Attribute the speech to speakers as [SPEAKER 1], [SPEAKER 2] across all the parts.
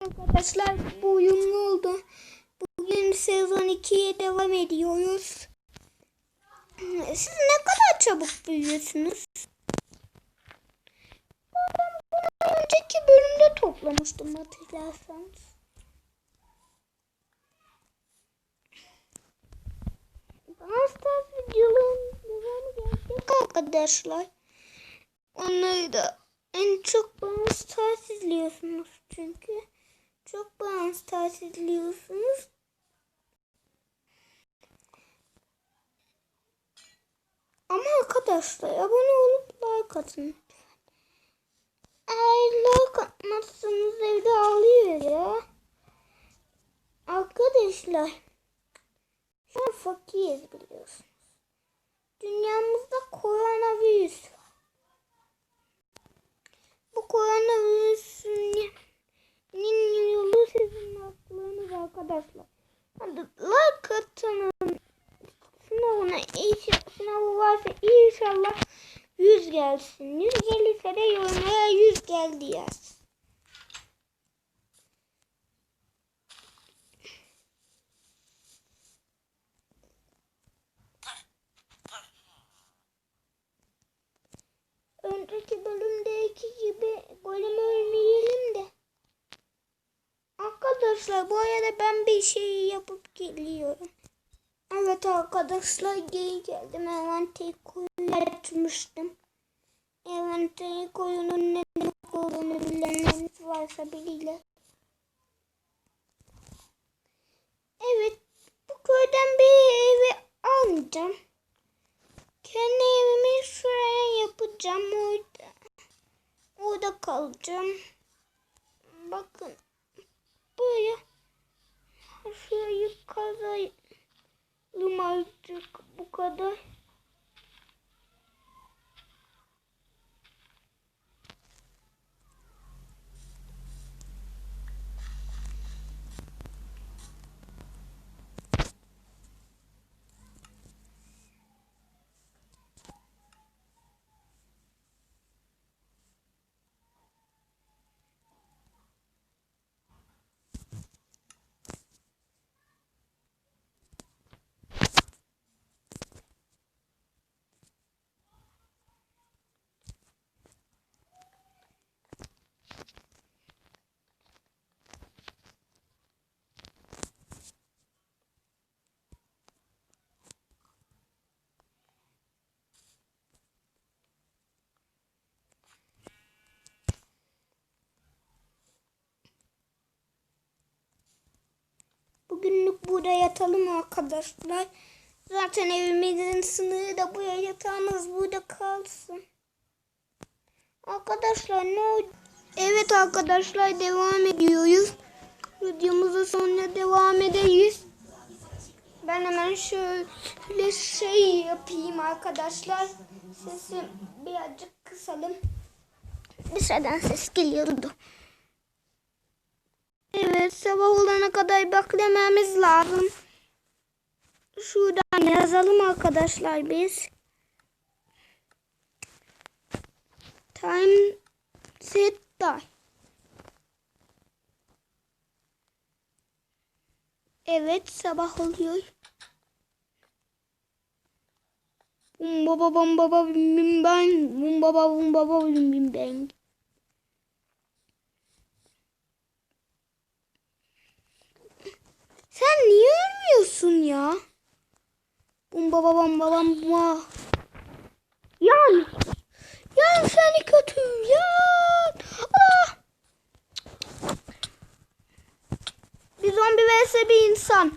[SPEAKER 1] Arkadaşlar bu uyumlu oldu. Bugün sezon 2'ye devam ediyoruz. Siz ne kadar çabuk büyüyorsunuz? Ben bunu önceki bölümde toplamıştım hatırlarsanız. Bazı videoların devamı gelecek arkadaşlar. Onları da en çok bana Stars izliyorsunuz çünkü. Çok bana Stars izliyorsunuz. Ama arkadaşlar abone olup like atın. Eğer like atmazsanız evde ağlıyor ya. Arkadaşlar. Şu an fakiriz biliyorsunuz. Dünyamızda koronavirüs var. Bu koronavirüsün yolu sizin aklınız arkadaşlar. Hadi like atın. Sınavına inşallah, sınavı varsa inşallah 100 gelsin. 100 gelirse de yorumlara 100 geldi yaz. Önceki bölümdeki gibi golüm ölmeyelim de. Arkadaşlar bu arada ben bir şey yapıp geliyorum. Evet arkadaşlar geri geldim. Envanteri koyu açmıştım. Envanteri koyunun ne demek olduğunu bilenleriniz varsa bilirler. Evet bu köyden bir evi alacağım. Kendi evimi şuraya yapacağım. Orada, orada kalacağım. Bakın buraya şurayı kazayım azıcık bu kadar. Bugünlük burada yatalım arkadaşlar. Zaten evimizin sınırı da buraya yatağımız burada kalsın. Arkadaşlar ne? Evet arkadaşlar devam ediyoruz. Videomuza sonra devam edeceğiz. Ben hemen şöyle şey yapayım arkadaşlar. Sesi birazcık kısalım. Dışarıdan ses geliyordu. Evet sabah olana kadar beklememiz lazım. Şuradan yazalım arkadaşlar biz. Time set die. Evet sabah oluyor. Bum baba bum baba bim bim ben. Bum baba bum baba bim bim ben. Sen niye ölmüyorsun ya? Bumba babam babam buma. Yan. Yan seni kötü yan. Ah. Bir zombi vs bir insan.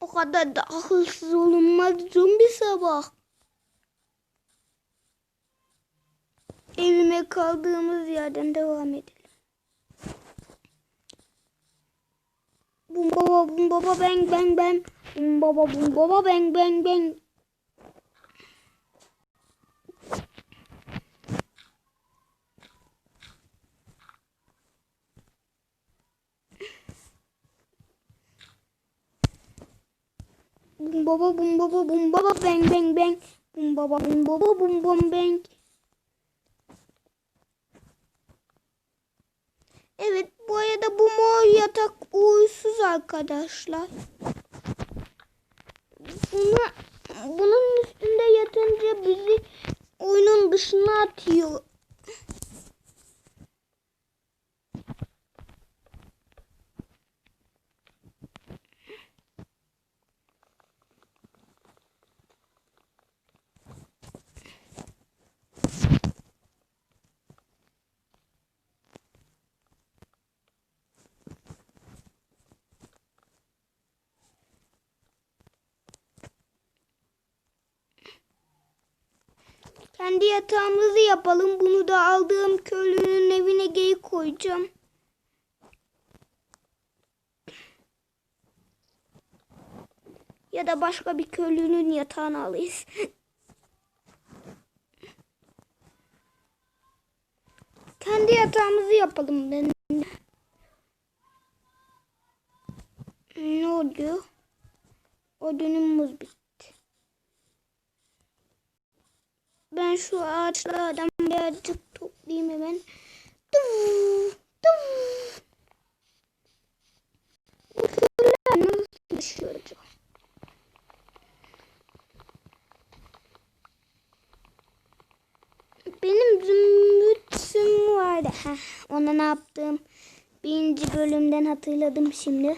[SPEAKER 1] O kadar da akılsız olunmaz zombi sabah. Evime kaldığımız yerden devam edelim. Bum baba bum baba bang bang bang. Bum baba bum baba bang bang bang. Bum baba bum baba bum baba bang bang bang. Bum baba bum baba bum bum bang. Evet bu arada bu mor yatak uğursuz arkadaşlar. Bunu, bunun üstünde yatınca bizi oyunun dışına atıyor. Kendi yatağımızı yapalım. Bunu da aldığım köylünün evine geri koyacağım. Ya da başka bir köylünün yatağını alırız. Kendi yatağımızı yapalım ben. Ne oluyor? O dönümümüz bitti. Ben şu ağaçlardan birazcık toplayayım hemen. Benim zümrütüm vardı. Heh, ona ne yaptım? Birinci bölümden hatırladım şimdi.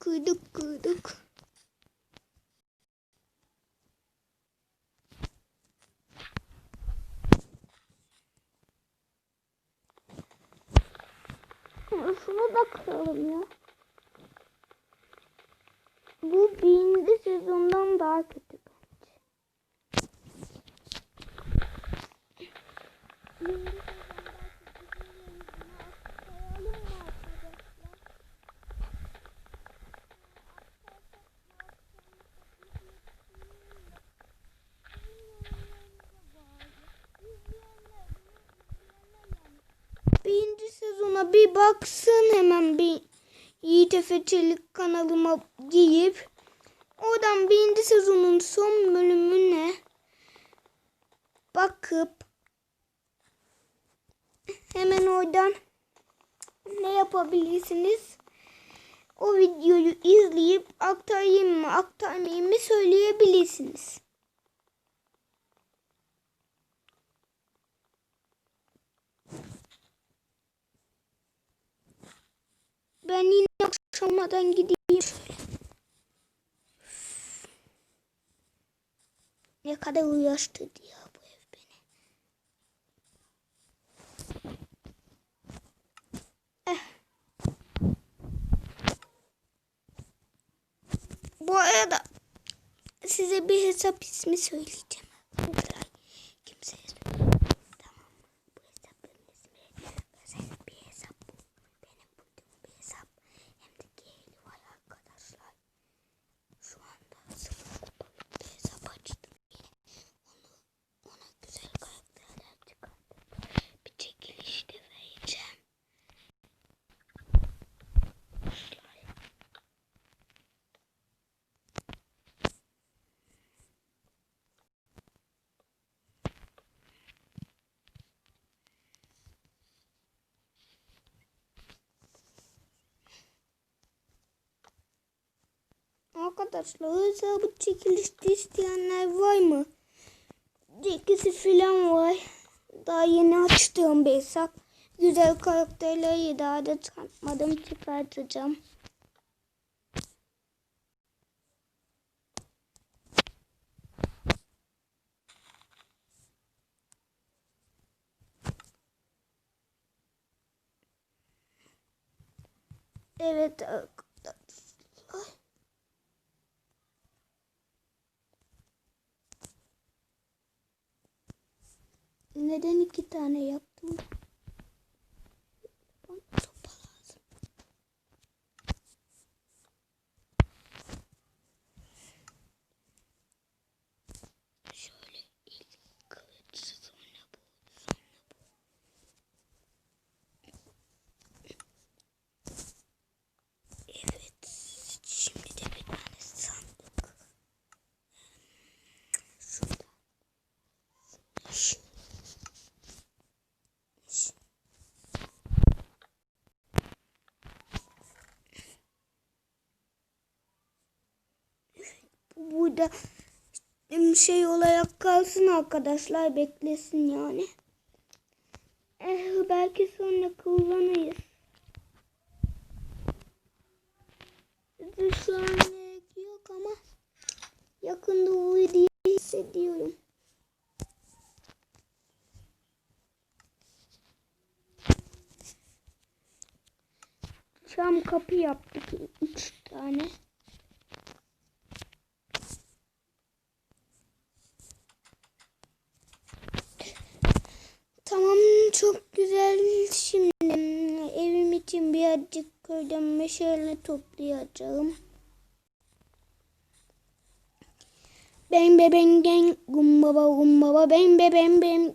[SPEAKER 1] Kırdık kırdık kırdık. Şunu da kıralım ya. Bu birinci sezondan daha kötü bence. Birinci sezondan kötü değil, bunu koyalım mı arkadaşlar? Birinci sezona baksın hemen bir Yiğit Efe Çelik kanalıma girip oradan birinci sezonun son bölümüne bakıp hemen oradan ne yapabilirsiniz? O videoyu izleyip aktarayım mı aktarmayayım mı söyleyebilirsiniz. Ben yine akşamadan gideyim. Ne kadar uğraştırdı ya beni. Eh. Bu arada size bir hesap ismi söyleyeceğim. Arkadaşlar kimseye söylemem. Tamam mı? Bu hesabın ismi özel bir hesap bu. Benim bulduğum bir hesap. Hem de geyli var arkadaşlar. Şu anda sıfır kupalık bir hesap açtım yine. Onu, ona güzel karakterler çıkarttım. Bir çekilişte vereceğim. Arkadaşlar hesabı çekilişte isteyenler var mı? İkisi filan var. Daha yeni açtığım bir hesap. Güzel karakterleri daha da çıkartmadım çıkartacağım. Evet arkadaşlar. Neden iki tane yaptım? Burada şey olarak kalsın arkadaşlar beklesin yani. Eh, belki sonra kullanırız. Şu an yok ama yakında uyuyor diye hissediyorum. Cam kapı yaptık üç tane. Tamam çok güzel. Şimdi evim için birazcık köyden meşale toplayacağım. Ben be ben gen gum baba gum baba ben be ben ben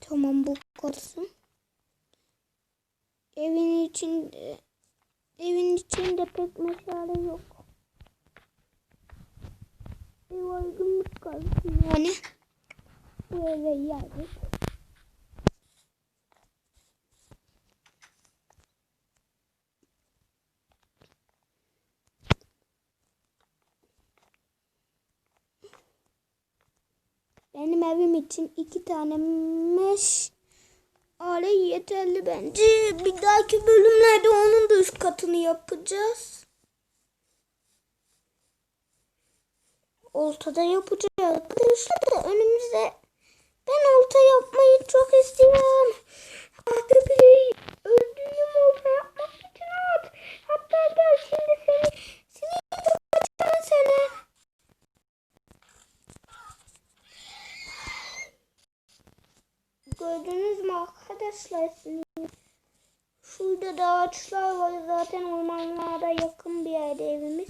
[SPEAKER 1] Tamam bu kalsın. Evin içinde evin içinde pek meşale yok. Bir aydınlık kalsın yani. Bu eve yerdik. Benim evim için iki tane meş ale yeterli bence. Bir dahaki bölümlerde onun da üst katını yapacağız. Oltada yapacağız arkadaşlar da önümüzde ben olta yapmayı çok istiyorum. Abi bir öldüğüm olta yapmak için at. Hatta gel şimdi seni seni yapacağım sana. Gördünüz mü arkadaşlar siz? Şurada da ağaçlar var zaten ormanlara yakın bir yerde evimiz.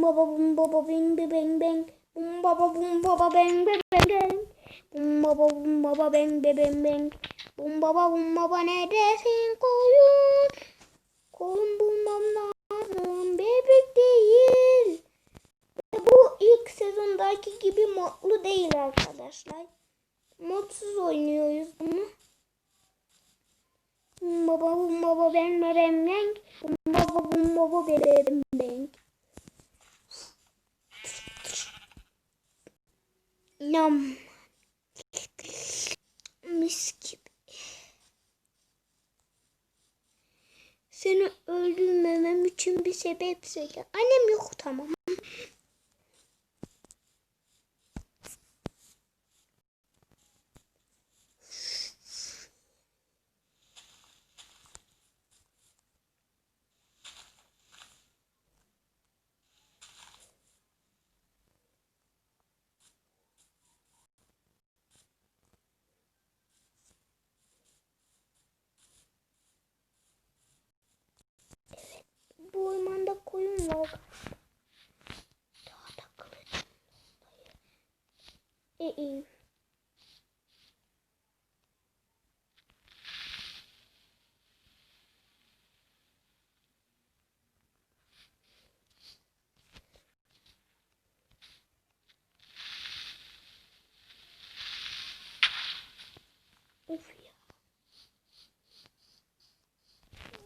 [SPEAKER 1] Bum baba bum baba bing bing bang bang. Bum baba bum baba bang bang bang bang. Bum baba bum baba bang bang bang bang. Bum baba bum baba neredesin koyun? Koyun bulmam lazım. Bebek değil. Bu ilk sezondaki gibi modlu değil arkadaşlar. Modsuz oynuyoruz bunu. Bum baba bum baba bang bang bang. Bum baba bum baba bang bang bang. Nam. Mis gibi. Seni öldürmemem için bir sebep söyle. Annem yok tamam. Bu ormanda koyun var. Daha da kılıcım olayı. İyi. Of ya.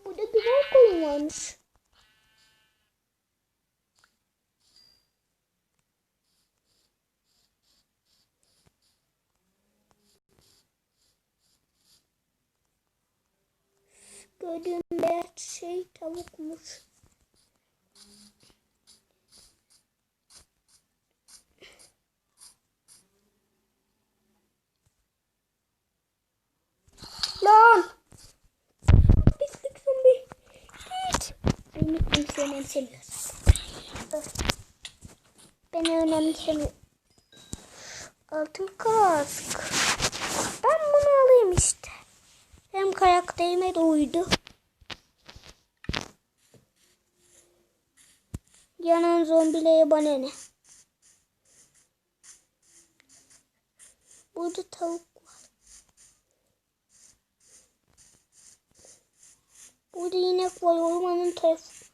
[SPEAKER 1] Burada güzel koyun varmış. Beyaz şey tavukmuş. Lan! Pislik zombi. Git. Beni kimse önemsemiyor. Beni önemsemiyor. Altın kask. Ben bunu alayım işte. Hem karakterime de uydu. Yanan zombilere bana ne? Burada tavuk var. Burada inek var. Ormanın tarafı.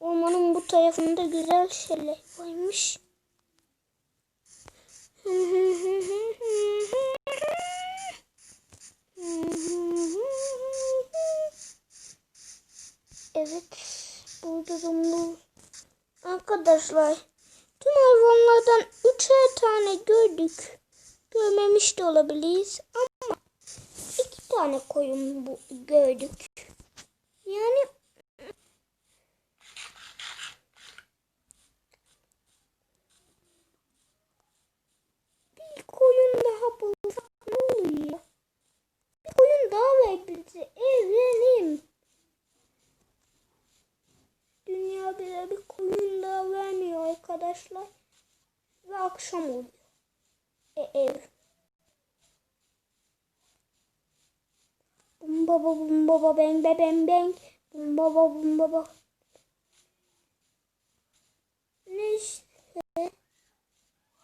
[SPEAKER 1] Ormanın bu tarafında güzel şeyler varmış. Evet. Burada domuz. Arkadaşlar. Tüm hayvanlardan üçer tane gördük. Görmemiş de olabiliriz ama iki tane koyun bu, gördük. Yani bir koyun daha bulsak ne oluyor? Bir koyun daha ver bize. Dünya bize bir koyun arkadaşlar. Ve akşam oluyor. E, ev. Bum baba bum baba bang be bang bang. Bum baba bum baba. Neyse.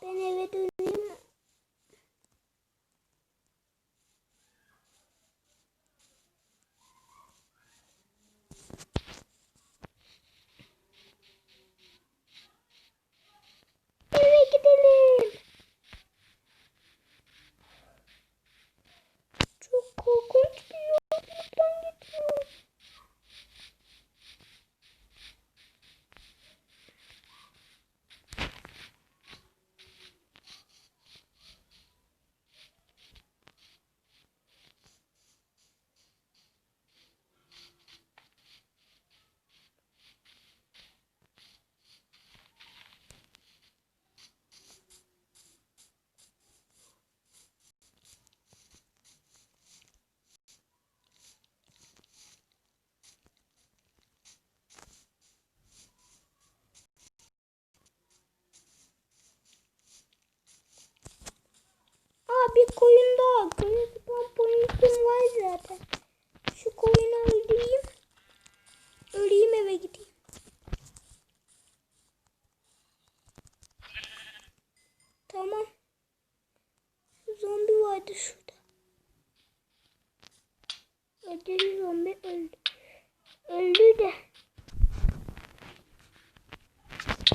[SPEAKER 1] Ben eve döneyim. Eve gidelim. Çok korkunç bir yolculuktan geçiyoruz. Bir koyun. Kırmızı pomponiküm var zaten. Şu koyunu öldüreyim. Öleyim eve gideyim. Tamam. Şu zombi vardı şurada. Öldü zombi öldü. Öldü de.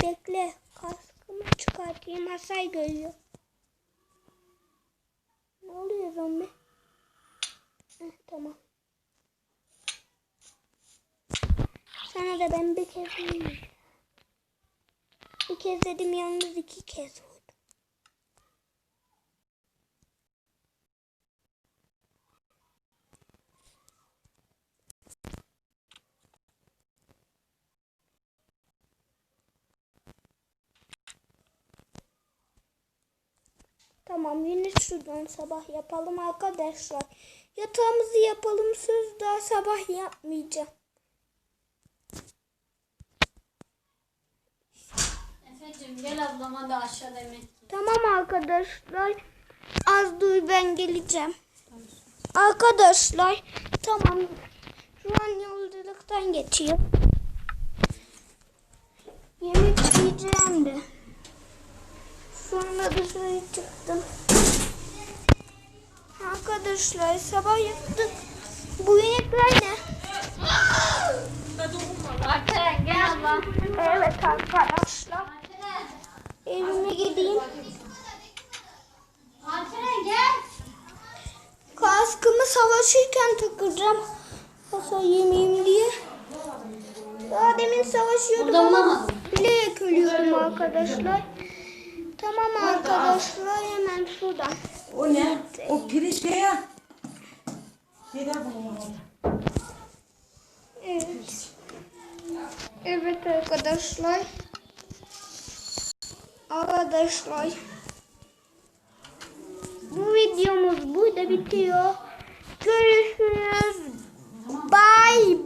[SPEAKER 1] Bekle. Kaskımı çıkartayım. Hasar görüyor. Ne oluyor zombi? Heh, tamam. Sana da ben bir kez. Bir kez dedim yalnız iki kez Tamam yine şuradan sabah yapalım arkadaşlar. Yatağımızı yapalım söz daha sabah yapmayacağım.
[SPEAKER 2] Efe'cim gel ablama da aşağıda yemek ye.
[SPEAKER 1] Tamam arkadaşlar. Az dur ben geleceğim. Arkadaşlar tamam. Şu an yolculuktan geçiyor. Yemek yiyeceğim de. Sonra dışarı çıktım. Arkadaşlar sabah yaptık. Bu inekler ne?
[SPEAKER 2] Alperen gel abla.
[SPEAKER 1] Evet arkadaşlar. Evime gideyim.
[SPEAKER 2] Alperen gel.
[SPEAKER 1] Kaskımı savaşırken takacağım. Hasar yemeyeyim diye. Daha demin savaşıyordum ama bilerek ölüyordum arkadaşlar. Tamam arkadaşlar hemen şuradan.
[SPEAKER 3] O ne? O pirinç ne ya? Neden bulamadım?
[SPEAKER 1] Evet. Evet arkadaşlar. Arkadaşlar. Bu videomuz burada bitiyor. Görüşürüz. Bye